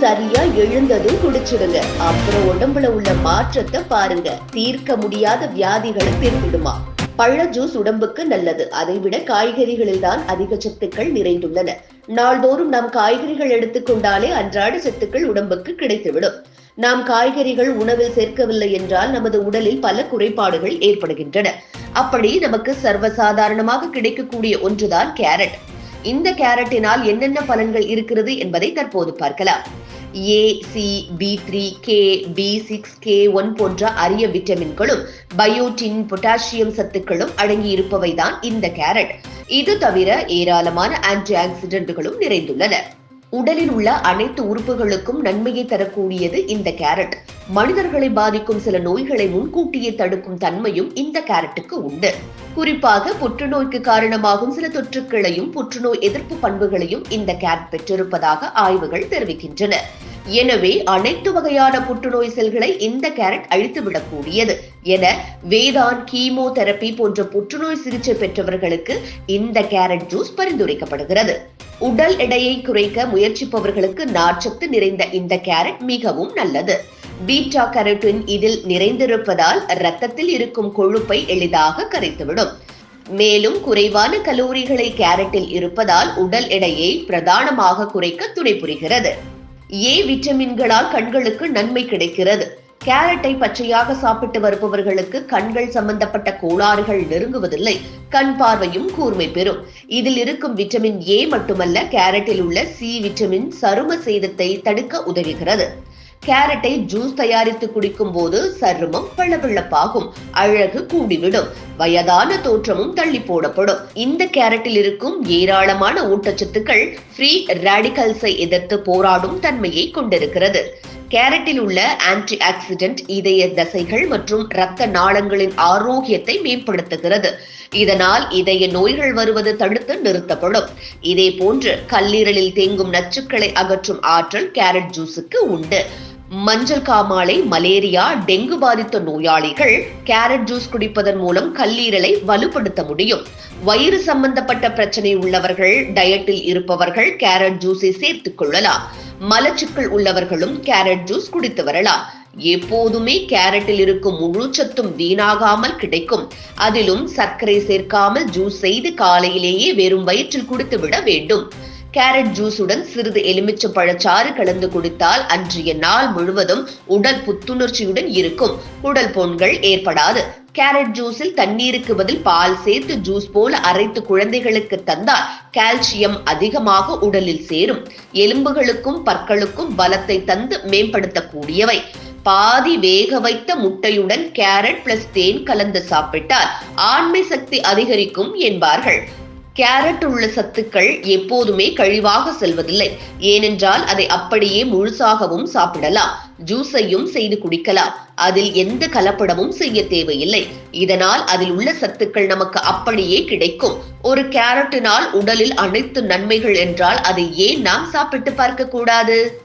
சரியா எழுந்ததும் குடிச்சிடுங்க. அப்புறம் உடம்புல உள்ள மாற்றத்தை பாருங்க. தீர்க்க முடியாத வியாதிகளை தீர்த்துடுமா. பழ ஜூஸ் உடம்புக்கு நல்லது. அதைவிட காய்கறிகளில் தான் அதிக சத்துக்கள் நிறைந்துள்ளன. நாள்தோறும் நாம் காய்கறிகள் எடுத்துக்கொண்டாலே அன்றாட சத்துக்கள் உடம்புக்கு கிடைத்துவிடும். நாம் காய்கறிகள் உணவில் சேர்க்கவில்லை என்றால் நமது உடலில் பல குறைபாடுகள் ஏற்படுகின்றன. அப்படி நமக்கு சர்வசாதாரணமாக கிடைக்கக்கூடிய ஒன்றுதான் கேரட். இந்த கேரட்டினால் என்னென்ன பலன்கள் இருக்கிறது என்பதை தற்போது பார்க்கலாம். A C B three K B six K one போன்ற அரிய விட்டமின்களும் பயோட்டின் பொட்டாசியம் சத்துக்களும் அடங்கி இருப்பவைதான் இந்த கேரட். இது தவிர ஏராளமான ஆன்டி ஆக்சிடென்ட்களும் நிறைந்துள்ளன. உடலில் உள்ள அனைத்து உறுப்புகளுக்கும் நன்மையை தரக்கூடியது இந்த கேரட். மனிதர்களை பாதிக்கும் சில நோய்களை முன்கூட்டியே தடுக்கும் தன்மையும் இந்த கேரட்டுக்கு உண்டு. குறிப்பாக புற்றுநோய்க்கு காரணமாகும் சில தொற்றுக்களையும் புற்றுநோய் எதிர்ப்பு பண்புகளையும் இந்த கேரட் பெற்றிருப்பதாக ஆய்வுகள் தெரிவிக்கின்றன. எனவே அனைத்து வகையான புற்றுநோய் செல்களை இந்த கேரட் அழித்துவிடக்கூடியது. என வேதான் கீமோதெரபி போன்ற புற்றுநோய் சிகிச்சை பெற்றவர்களுக்கு இந்த கேரட் ஜூஸ் பரிந்துரைக்கப்படுகிறது. உடல் எடையை குறைக்க முயற்சிப்பவர்களுக்கு நார்ச்சத்து நிறைந்த இந்த கேரட் மிகவும் நல்லது. பீட்டா கரோட்டின் இதில் நிறைந்திருப்பதால் இரத்தத்தில் இருக்கும் கொழுப்பை எளிதாக கரைத்துவிடும். மேலும் குறைவான கலோரிகளை கேரட்டில் இருப்பதால் உடல் எடையை பிரதானமாக குறைக்க துணை புரிகிறது. ஏ விட்டமின்களால் கண்களுக்கு நன்மை கிடைக்கிறது. கேரட்டை பச்சையாக சாப்பிட்டு வருபவர்களுக்கு கண்கள் சம்பந்தப்பட்ட கோளாறுகள் நெருங்குவதில்லை. கண் பார்வையும் கூர்மை பெறும். இதில் இருக்கும் விட்டமின் ஏ மட்டுமல்ல கேரட்டில் உள்ள சி விட்டமின் சரும சேதத்தை தடுக்க உதவுகிறது. கேரட்டை ஜூஸ் தயாரித்து குடிக்கும் போது சருமம் பளபளப்பாகும் அழகு கூடிவிடும் வயதான தோற்றமும் தள்ளி போடப்படும். இந்த கேரட்டில் இருக்கும் ஏராளமான ஊட்டச்சத்துக்கள் ஃப்ரீ ரேடிகல்ஸை எதிர்த்து போராடும் தன்மையை கொண்டிருக்கிறது. கேரட்டில் உள்ள ஆன்டி ஆக்சிடென்ட் இதய தசைகள் மற்றும் இரத்த நாளங்களின் ஆரோக்கியத்தை மேம்படுத்துகிறது. இதனால் இதய நோய்கள் வருவது தடுத்து நிறுத்தப்படும். இதே போன்று கல்லீரலில் தேங்கும் நச்சுக்களை அகற்றும் ஆற்றல் கேரட் ஜூஸுக்கு உண்டு. மஞ்சள் காமாலை மலேரியா டெங்கு பாதித்த நோயாளிகள் கேரட் ஜூஸ் குடிப்பதன் மூலம் கல்லீரலை வலுப்படுத்த முடியும். வயிறு சம்பந்தப்பட்ட பிரச்சனை உள்ளவர்கள் டயட்டில் இருப்பவர்கள் கேரட் ஜூஸை சேர்த்துக் கொள்ளலாம். மலச்சிக்கல் உள்ளவர்களும் கேரட் ஜூஸ் குடித்து வரலாம். எப்போதுமே கேரட்டில் இருக்கும் முழு சத்தும் வீணாகாமல் கிடைக்கும். அதிலும் சர்க்கரை சேர்க்காமல் ஜூஸ் செய்து காலையிலேயே வெறும் வயிற்றில் குடித்து விட வேண்டும். கேரட் ஜூஸுடன் சிறிது எலுமிச்சை பழச்சாறு கலந்து குடித்தால் அன்றைய நாள் முழுவதும் உடல் புத்துணர்ச்சியுடன் இருக்கும். குடல் புண்கள் ஏற்படாது. கேரட் ஜூஸில் தண்ணீருக்கு பதில் பால் சேர்த்து ஜூஸ் போல அரைத்து குழந்தைகளுக்கு தந்தால் கால்சியம் அதிகமாக உடலில் சேரும். எலும்புகளுக்கும் பற்களுக்கும் பலத்தை தந்து மேம்படுத்தக்கூடியவை. பாதி வேக வைத்த முட்டையுடன் கேரட் பிளஸ் தேன் கலந்து சாப்பிட்டால் ஆண்மை சக்தி அதிகரிக்கும் என்பார்கள். கேரட் உள்ள சத்துக்கள் எப்போதுமே கழிவாக செல்வதில்லை. ஏனென்றால் அதை அப்படியே முழுசாகவும் சாப்பிடலாம். ஜூஸையும் செய்து குடிக்கலாம். அதில் எந்த கலப்படமும் செய்ய தேவையில்லை. இதனால் அதில் உள்ள சத்துக்கள் நமக்கு அப்படியே கிடைக்கும். ஒரு கேரட்டினால் உடலில் அனைத்து நன்மைகள் என்றால் அதை ஏன் நாம் சாப்பிட்டு பார்க்க கூடாது